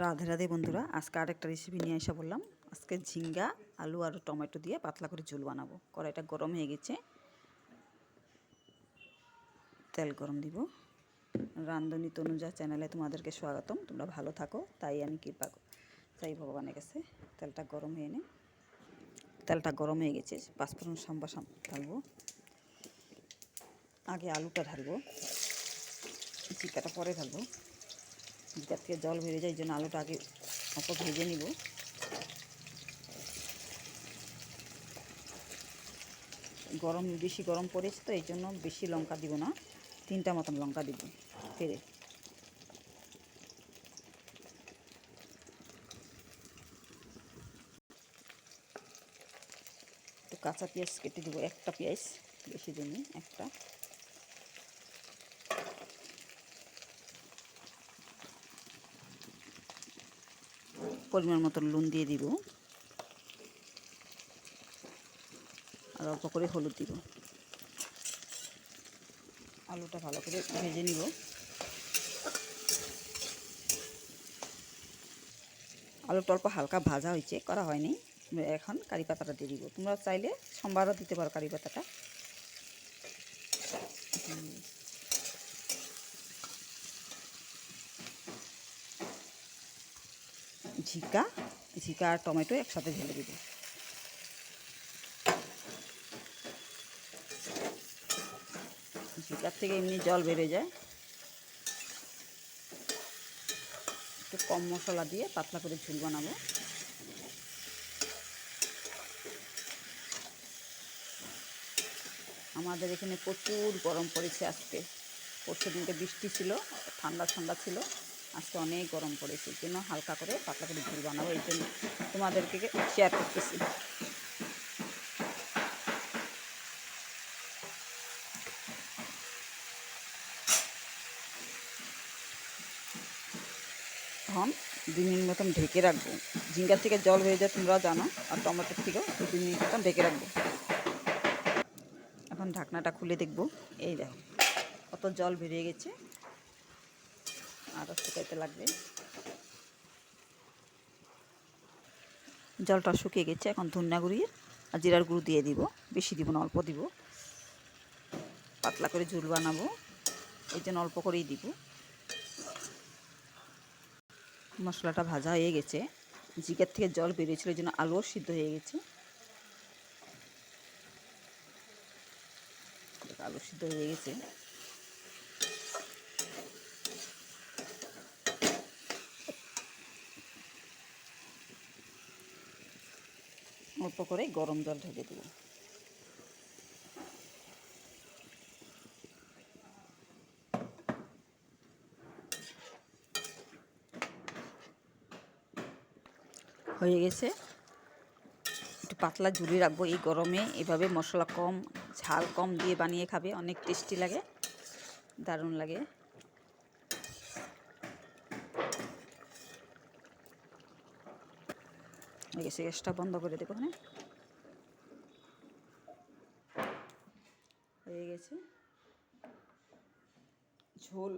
রাধে রাধে বন্ধুরা, আজকে আরেকটা রেসিপি নিয়ে এসে বললাম। আজকে ঝিঙ্গা, আলু আর টমেটো দিয়ে পাতলা করে ঝোল বানাবো। কড়াইটা গরম হয়ে গেছে। তেল গরম দিব। রান্ধনি তনুজা চ্যানেলে তোমাদেরকে স্বাগতম। তোমরা ভালো থাকো, তাই আমি কৃপা চাই ভগবানের কাছে তেলটা গরম হয়ে নে। তেলটা গরম হয়ে গেছে, পাঁচফোড়ন সাম্বা সাম ঢালবো। আগে আলুটা ঢালবো। চিকাটা পরে ঢালবো। জিকার থেকে জল বেরিয়ে যায় জন্য আলুটা আগে অল্প ভেজে নিব। গরম, বেশি গরম পড়েছে তো, এই জন্য বেশি লঙ্কা দিব না, তিনটা মতন লঙ্কা দিব ফেরে কাঁচা পেঁয়াজ কেটে দিব, একটা পেঁয়াজ, বেশি দিনই একটা। পরিমাণ মতো নুন দিয়ে দিব। আর অল্প করে হলুদ দিব। আলুটা ভালো করে ভেজে নিব। আলুটা অল্প হালকা ভাজা হয়েছে, করা হয়নি। এখন কারি পাতাটা দিয়ে দিব। তোমরা চাইলে সোমবারও দিতে পারো কারি পাতাটা। ঝিকা ঝিকা আর টমেটো একসাথে ঢেলে দিব। ঝিকার থেকে এমনি জল বেড়ে যায়। একটু কম মশলা দিয়ে পাতলা করে ঝুল বানাবো। আমাদের এখানে প্রচুর গরম পড়েছে আজকে। পরশু দিনকে বৃষ্টি ছিল, ঠান্ডা ঠান্ডা ছিল। আজকে অনেক গরম পড়েছে, এই জন্য হালকা করে পাতলা করে ঝুল বানাবো, এই জন্য তোমাদেরকে শেয়ার করতেছি। এখন দুই মিনিট মতন ঢেকে রাখব। ঝিঙ্গার থেকে জল হয়ে যায় তোমরাও জানো, আর টমেটোর থেকেও দুই মিনিট মতন ঢেকে রাখব। এখন ঢাকনাটা খুলে দেখব, এই দেখো, কত জল বেরিয়ে গেছে। আরও শুকাইতে লাগবে। জলটা শুকিয়ে গেছে, এখন ধনিয়া গুঁড়ি আর জিরার গুঁড়ো দিয়ে দিব। বেশি দিব না, অল্প দিব। পাতলা করে ঝুল বানাবো, এই জন্য অল্প করেই দিব। মশলাটা ভাজা হয়ে গেছে। জিগার থেকে জল বেরিয়েছিল, এই জন্য আলুও সিদ্ধ হয়ে গেছে। আলু সিদ্ধ হয়ে গেছে। অল্প করে গরম জল ঢেলে দেবো হয়ে গেছে। একটু পাতলা ঝুলিয়ে রাখব এই গরমে। এভাবে মশলা কম, ঝাল কম দিয়ে বানিয়ে খাবে, অনেক টেস্টি লাগে, দারুণ লাগে। গেছে গ্যাসটা বন্ধ করে দেবো হ্যাঁ হয়ে গেছে। ঝোল।